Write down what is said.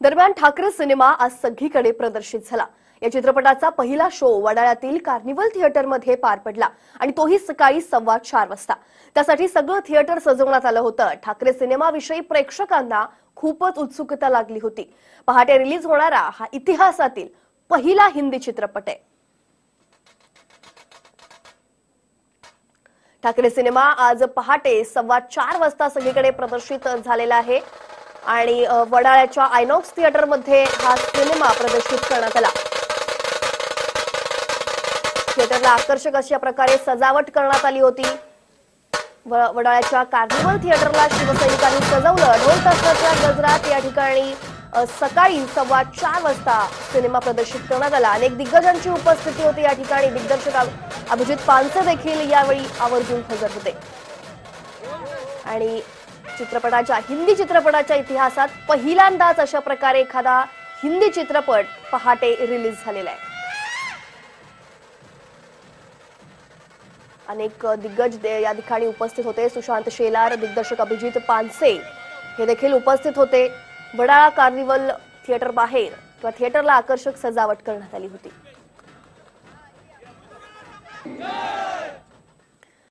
दरम्यान ठाकरे सिनेमा आज सगळीकडे प्रदर्शित झाला. या चित्रपटाचा पहिला शो वडाळ्यातील कार्निवल थिएटरमध्ये पार पडला आणि तोही सकाळी सव्वा चार वाजता. त्यासाठी सगळं थिएटर सजवण्यात आलं होतं. ठाकरे सिनेमाविषयी प्रेक्षकांना खूपच उत्सुकता लागली होती. पहाटे रिलीज होणारा हा इतिहासातील पहिला हिंदी चित्रपट आहे. ठाकरे सिनेमा आज पहाटे सव्वा चार वाजता सगळीकडे प्रदर्शित झालेला आहे. आणि वडाळ्याच्या आयनॉक्स थिएटरमध्ये हा सिनेमा प्रदर्शित करण्यात आला. थिएटरला आकर्षक अशा प्रकारे सजावट करण्यात आली होती. वडाळ्याच्या कार्निवल थिएटरला शिवसैनिकांनी सजवलं. ढोल ताशाच्या गजरात या ठिकाणी सकाळी सव्वा चार वाजता सिनेमा प्रदर्शित करण्यात आला. अनेक दिग्गजांची उपस्थिती होती या ठिकाणी. दिग्दर्शक अभिजित पानसे देखील यावेळी आवर्जून हजर होते. आणि चित्रपटाच्या हिंदी चित्रपटाच्या इतिहासात पहिल्यांदाच अशा प्रकारे एखादा हिंदी चित्रपट पहाटे रिलीज झालेला आहे. अनेक दिग्गज दे- या ठिकाणी उपस्थित होते. सुशांत शेलार दिग्दर्शक अभिजित पानसे हे देखील उपस्थित होते. वडाळा कार्निवल थिएटर बाहेर किंवा थिएटरला आकर्षक सजावट करण्यात आली होती.